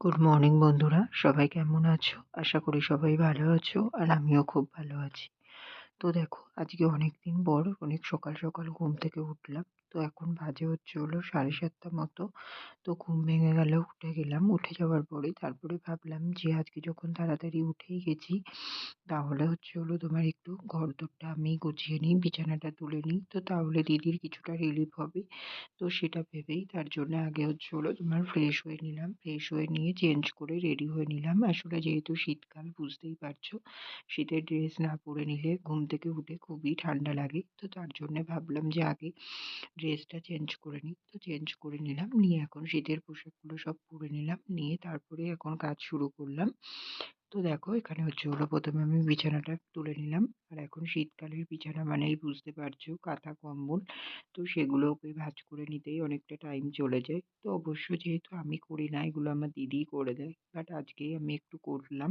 Good morning বন্ধুরা। সবাই কেমন আছো? আশা করি সবাই ভালো আছো আর আমিও খুব ভালো আছি। তো দেখো, আজকে অনেক দিন পর, অনেক সকাল সকাল ঘুম থেকে উঠলাম। তো এখন বাজে হচ্ছে হলো সাড়ে সাতটা মতো। তো ঘুম ভেঙে গেল উঠে গেলাম। উঠে যাওয়ার পরে তারপরে ভাবলাম যে, আজকে যখন তাড়াতাড়ি উঠেই গেছি, তাহলে হচ্ছে হলো তোমার একটু ঘর দোরটা আমি গুছিয়ে নিই, বিছানাটা তুলে নিই। তো তাহলে দিদির কিছুটা রিলিফ হবে। তো সেটা ভেবেই তার জন্য আগে হচ্ছে হলো তোমার ফ্রেশ হয়ে নিলাম। ফ্রেশ হয়ে নিয়ে চেঞ্জ করে রেডি হয়ে নিলাম। আসলে যেহেতু শীতকাল, বুঝতেই পারছ, শীতের ড্রেস না পরে নিলে ঘুম থেকে উঠে খুবই ঠান্ডা লাগে। তো তার জন্য ভাবলাম যে, আগে ড্রেসটা চেঞ্জ করে নিই। তো চেঞ্জ করে নিলাম। নিয়ে এখন শীতের পোশাকগুলো সব পরে নিলাম। নিয়ে তারপরে এখন কাজ শুরু করলাম। তো দেখো, এখানে হচ্ছে হলো প্রথমে আমি বিছানাটা তুলে নিলাম। আর এখন শীতকালের বিছানা মানেই বুঝতে পারছ, কাঁথা, কম্বল। তো সেগুলোকে ভাঁজ করে নিতেই অনেকটা টাইম চলে যায়। তো অবশ্য যেহেতু আমি করি না, এগুলো আমার দিদিই করে দেয়। বাট আজকেই আমি একটু করলাম।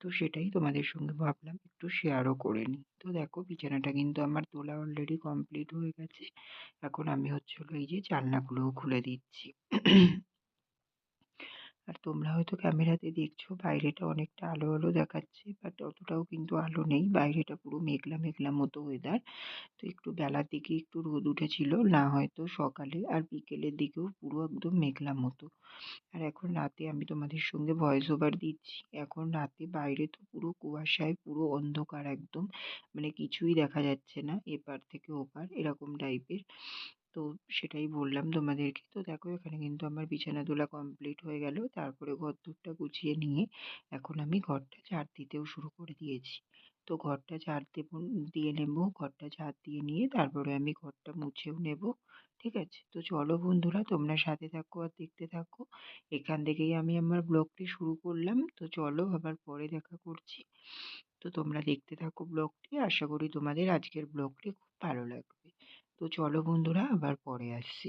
তো সেটাই তোমাদের সঙ্গে ভাবলাম একটু শেয়ারও করে নিই। তো দেখো, বিছানাটা কিন্তু আমার তোলা অলরেডি কমপ্লিট হয়ে গেছে। এখন আমি হচ্ছে হলো এই যে জানলাগুলোও খুলে দিচ্ছি। আর তোমরা হয়তো ক্যামেরাতে দেখছ বাইরেটা অনেকটা আলো আলো দেখাচ্ছে বাট অতটাও কিন্তু আলো নেই। বাইরেটা পুরো মেঘলা মেঘলা মতো ওয়েদার তো একটু বেলার দিকে একটু রোদ উঠেছিল, না হয়তো সকালে, আর বিকেলের দিকেও পুরো একদম মেঘলা মতো। আর এখন রাতে আমি তোমাদের সঙ্গে ভয়েস ওভার দিচ্ছি। এখন রাতে বাইরে তো পুরো কুয়াশায়, পুরো অন্ধকার একদম। মানে কিছুই দেখা যাচ্ছে না, এপার থেকে ওপার, এরকম টাইপের তো সেটাই বললাম তোমাদেরকে। তো দেখো, এখানে কিন্তু আমার বিছানা তোলা কমপ্লিট হয়ে গেল। তারপরে ঘরদোরটা গুছিয়ে নিয়ে এখন আমি ঘরটা ঝাড় দিতেও শুরু করে দিয়েছি। তো ঘরটা ঝাড় দেব, দিয়ে নেব, ঘরটা ঝাড় দিয়ে নিয়ে তারপরে আমি ঘরটা মুছেও নেব, ঠিক আছে? তো চলো বন্ধুরা, তোমরা সাথে থাকো আর দেখতে থাকো। এখান থেকেই আমি আমার ব্লগটি শুরু করলাম। তো চলো আবার পরে দেখা করছি। তো তোমরা দেখতে থাকো ব্লগটি। আশা করি তোমাদের আজকের ব্লগটি খুব ভালো লাগবে। তো চলো বন্ধুরা আবার পরে আসছি।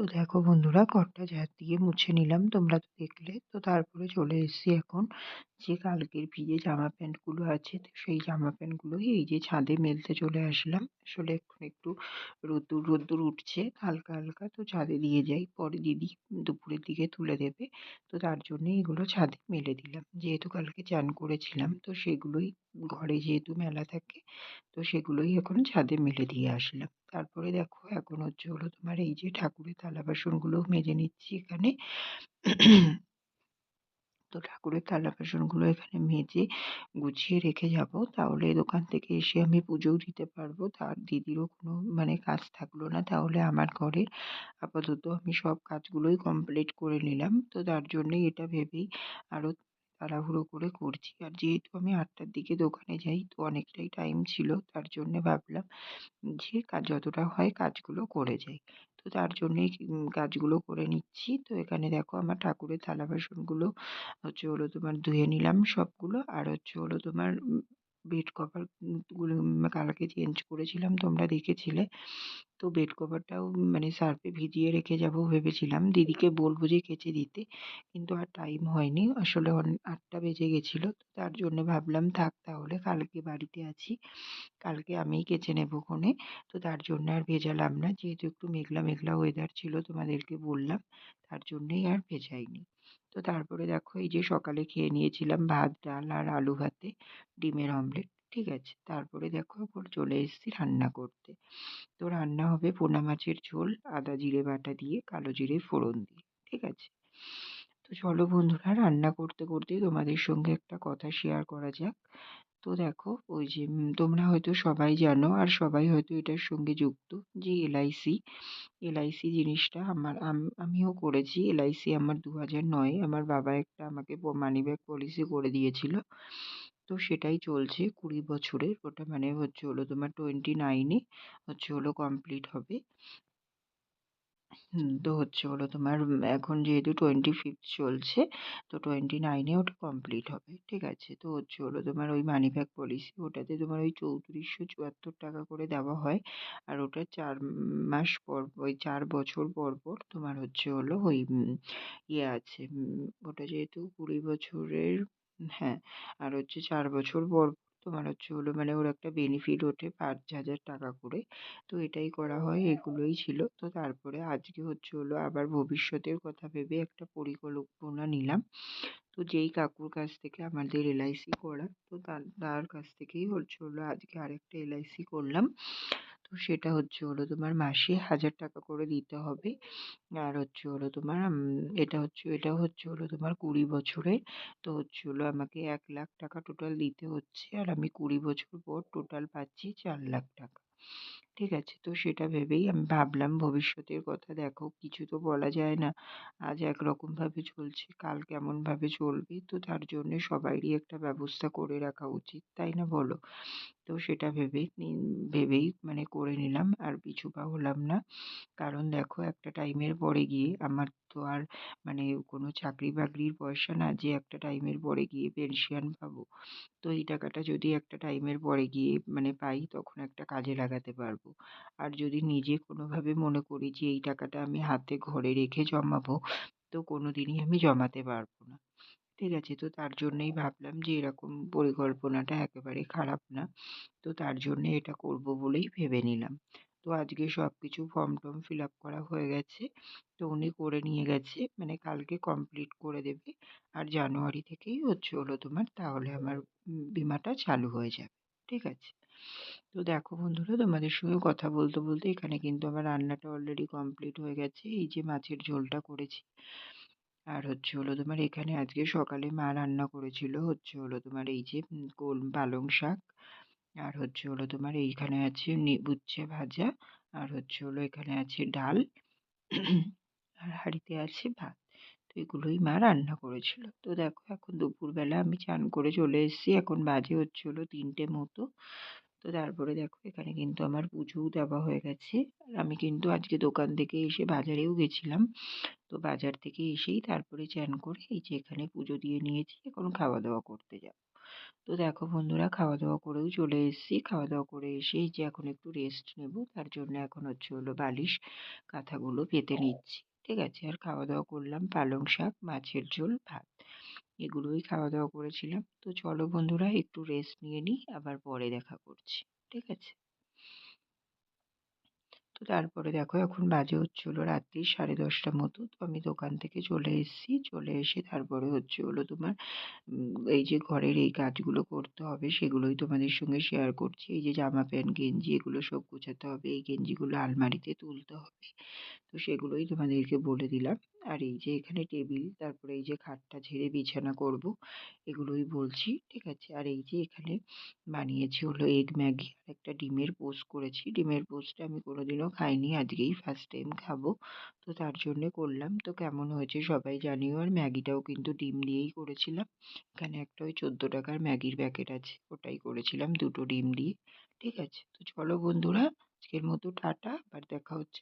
তো দেখো বন্ধুরা ঘরটা ঝাড় দিয়ে মুছে নিলাম, তোমরা তো দেখলে। তো তারপরে চলে এসেছি এখন যে কালকের ভিজে জামা প্যান্টগুলো আছে, তো সেই জামা প্যান্টগুলোই এই যে ছাদে মেলতে চলে আসলাম। আসলে এখন একটু রোদ্দুর রোদ্দুর উঠছে, হালকা হালকা। তো ছাদে দিয়ে যাই, পরে দিদি দুপুরের দিকে তুলে দেবে। তো তার জন্যে এগুলো ছাদে মেলে দিলাম। যেহেতু কালকে চান করেছিলাম, তো সেগুলোই ঘরে যেহেতু মেলা থাকে, তো সেগুলোই এখন ছাদে মেলে দিয়ে আসলাম। তারপরে দেখো এখন হচ্ছে হলো তোমার এই যে ঠাকুরের থালা বাসনগুলো মেজে নিচ্ছি এখানে। তো ঠাকুরের থালা বাসনগুলো এখানে মেজে গুছিয়ে রেখে যাব। তাহলে দোকান থেকে এসে আমি পুজোও দিতে পারব। তার দিদিরও কোনো মানে কাজ থাকল না। তাহলে আমার ঘরের আপাতত আমি সব কাজগুলোই কমপ্লিট করে নিলাম। তো তার জন্যই এটা ভেবেই আরও তাড়াহুড়ো করে করছি। আর যেহেতু আমি আটটার দিকে দোকানে যাই, তো অনেকটাই টাইম ছিল, তার জন্যে ভাবলাম যে কাজ যতটা হয় কাজগুলো করে যাই। তো তার জন্যেই কাজগুলো করে নিচ্ছি। তো এখানে দেখো আমার ঠাকুরের থালা বাসনগুলো, হচ্ছে হলো তোমার ধুয়ে নিলাম সবগুলো, আর হচ্ছে হলো তোমার বেড কভারগুলো কালকে চেঞ্জ করেছিলাম, তোমরা দেখেছিলে। তো বেড কভারটাও মানে সার্ফে ভিজিয়ে রেখে যাব ভেবেছিলাম। দিদিকে বলব যে কেচে দিতে, কিন্তু আর টাইম হয়নি। আসলে আটটা বেজে গেছিল তার জন্য ভাবলাম থাক তাহলে, কালকে বাড়িতে আছি। কালকে আমিই কেচে নেব ক্ষনে তো তার জন্য আর ভেজালাম না। যেহেতু একটু মেঘলা মেঘলা ওয়েদার ছিল, তোমাদেরকে বললাম, তার জন্যই আর ভেজাইনি। তো তারপরে দেখো, এই যে সকালে খেয়ে নিয়েছিলাম ভাত, ডাল আর আলু ভাতে, ডিমের অমলেট ঠিক আছে? তারপরে দেখো এরপর চলে এসেছি রান্না করতে। তো রান্না হবে পোনা মাছের ঝোল, আদা জিরে বাটা দিয়ে, কালো জিরে ফোড়ন দিয়ে, ঠিক আছে? তো চলো বন্ধুরা, রান্না করতে করতে তোমাদের সঙ্গে একটা কথা শেয়ার করা যাক। তো দেখো, ওই যে তোমরা হয়তো সবাই জানো আর সবাই হয়তো এটার সঙ্গে যুক্ত যে এলআইসি এলআইসি জিনিসটা আমার আমিও করেছি। এলআইসি আমার দু হাজার নয়ে, আমার বাবা একটা আমাকে মানি ব্যাগ পলিসি করে দিয়েছিল। তো সেটাই চলছে কুড়ি বছরের। ওটা মানে হচ্ছে হলো তোমার টোয়েন্টি নাইনে হচ্ছে হলো কমপ্লিট হবে। তো হচ্ছে হলো তোমার এখন যেহেতু টোয়েন্টি ফিফথ চলছে, তো টোয়েন্টি নাইনে ওটা কমপ্লিট হবে, ঠিক আছে? তো হচ্ছে হলো তোমার ওই মানি ব্যাক পলিসি ওটাতে তোমার ওই চৌত্রিশশো চুয়াত্তর টাকা করে দেওয়া হয়। আর ওটা চার মাস পর, ওই চার বছর পর পর তোমার হচ্ছে হলো ওই ইয়ে আছে ওটা যেহেতু কুড়ি বছরের হ্যাঁ আর হচ্ছে চার বছর পর তোমার হচ্ছে হলো মানে ওর একটা বেনিফিট ওঠে পাঁচ হাজার টাকা করে। তো এটাই করা হয়, এগুলোই ছিল। তো তারপরে আজকে হচ্ছে হলো আবার ভবিষ্যতের কথা ভেবে একটা পরিকল্পনা নিলাম। তো যেই কাকুর কাছ থেকে আমাদের এলআইসি করা, তো তার তার কাছ থেকেই হচ্ছে হলো আজকে আরেকটা এলআইসি করলাম। তো সেটা হচ্ছে হলো তোমার মাসে হাজার টাকা করে দিতে হবে। আর হচ্ছে হলো তোমার এটা হচ্ছে এটা হচ্ছে হলো তোমার কুড়ি বছরে তো হচ্ছে হলো আমাকে এক লাখ টাকা টোটাল দিতে হচ্ছে। আর আমি কুড়ি বছর পর টোটাল পাচ্ছি চার লাখ টাকা। ঠিক আছে, তো সেটা ভেবেই আমি ভাবলাম ভবিষ্যতের কথা দেখো, কিছু তো বলা যায় না। আজ একরকমভাবে চলছে, কাল কেমনভাবে চলবে, তো তার জন্যে সবারই একটা ব্যবস্থা করে রাখা উচিত, তাই না বলো? তো সেটা ভেবেই ভেবেই মানে করে নিলাম, আর পিছু পা হলাম না। কারণ দেখো, একটা টাইমের পরে গিয়ে আমার তো আর মানে কোনো চাকরি বাকরির পয়সা না, যে একটা টাইমের পরে গিয়ে পেনশন পাবো। তো এই টাকাটা যদি একটা টাইমের পরে গিয়ে মানে পাই, তখন একটা কাজে লাগাতে পারব। আর যদি নিজে কোনোভাবে মনে করি যে, এই টাকাটা আমি হাতে ঘরে রেখে জমাবো, তো কোনো দিনই আমি জমাতে পারব না। ঠিক আছে? তো তার জন্যেই ভাবলাম যে, এরকম পরিকল্পনাটা একেবারে খারাপ না। তো তার জন্যে এটা করব বলেই ভেবে নিলাম। তো আজকে সব কিছু ফর্ম টর্ম ফিল আপ করা হয়ে গেছে। তো উনি করে নিয়ে গেছে মানে কালকে কমপ্লিট করে দেবে। আর জানুয়ারি থেকেই হচ্ছে হলো তোমার, তাহলে আমার বিমাটা চালু হয়ে যাবে। ঠিক আছে? তো দেখো বন্ধুরা, তোমাদের সঙ্গে কথা বলতে বলতে এখানে কিন্তু আমার রান্নাটা অলরেডি কমপ্লিট হয়ে গেছে। এই যে মাছের ঝোলটা করেছি। আর হচ্ছে হলো তোমার এখানে আজকে সকালে মা রান্না করেছিল হচ্ছে হলো তোমার এই যে কোল পালং শাক। আর হচ্ছে হলো তোমার এইখানে আছে উচ্ছে ভাজা। আর হচ্ছে হলো এখানে আছে ডাল। আর হাঁড়িতে আছে ভাত। তো এগুলোই মা রান্না করেছিল। তো দেখো এখন দুপুরবেলা আমি চান করে চলে এসেছি। এখন বাজে হচ্ছে হলো তিনটে মতো। তো তারপরে দেখো এখানে কিন্তু আমার পুজোও দেওয়া হয়ে গেছে। আর আমি কিন্তু আজকে দোকান থেকে এসে বাজারেও গেছিলাম। তো বাজার থেকে এসেই তারপরে চান করে এই যে এখানে পুজো দিয়ে নিয়েছি, এখন খাওয়া দাওয়া করতে যাব। তো দেখো বন্ধুরা খাওয়া দাওয়া করেও চলে এসেছি। খাওয়া দাওয়া করে এসেই যে এখন একটু রেস্ট নেব, তার জন্য এখন হচ্ছে হলো বালিশ, কাঁথাগুলো পেতে নিচ্ছি। ঠিক আছে, আর খাওয়া দাওয়া করলাম পালং শাক, মাছের ঝোল, ভাত। এগুলোই খাওয়া দাওয়া করেছিলাম তো চলো বন্ধুরা, একটু রেস্ট নিয়ে নিই, আবার পরে দেখা করছি, ঠিক আছে? তো তারপরে দেখো, এখন বাজে হচ্ছে হলো রাত্রি সাড়ে দশটা মতো। তো আমি দোকান থেকে চলে এসেছি, চলে এসে তারপরে হচ্ছে হলো তোমার এই যে ঘরের এই কাজগুলো করতে হবে, সেগুলোই তোমাদের সঙ্গে শেয়ার করছি। এই যে জামা প্যান্ট, গেঞ্জি, এগুলো সব গোছাতে হবে, এই গেঞ্জিগুলো আলমারিতে তুলতে হবে। তো সেগুলোই তোমাদেরকে বলে দিলাম। আর এই যে এখানে টেবিল, তারপরে এই যে খাটটা ঝেড়ে বিছানা করব, এগুলোই বলছি, ঠিক আছে? আর এই যে এখানে বানিয়েছি হলো এগ ম্যাগি, আর একটা ডিমের পোস্ট করেছি। ডিমের পোস্টটা আমি কোনোদিনও খাইনি, আজকেই ফার্স্ট টাইম খাব। তো তার জন্যে করলাম। তো কেমন হয়েছে সবাই জানিও। আর ম্যাগিটাও কিন্তু ডিম দিয়েই করেছিলাম। এখানে একটা ওই চোদ্দ টাকার ম্যাগির প্যাকেট আছে, ওটাই করেছিলাম দুটো ডিম দিয়ে, ঠিক আছে? তো চলো বন্ধুরা, আজকের মতো টাটা, আবার দেখা হচ্ছে।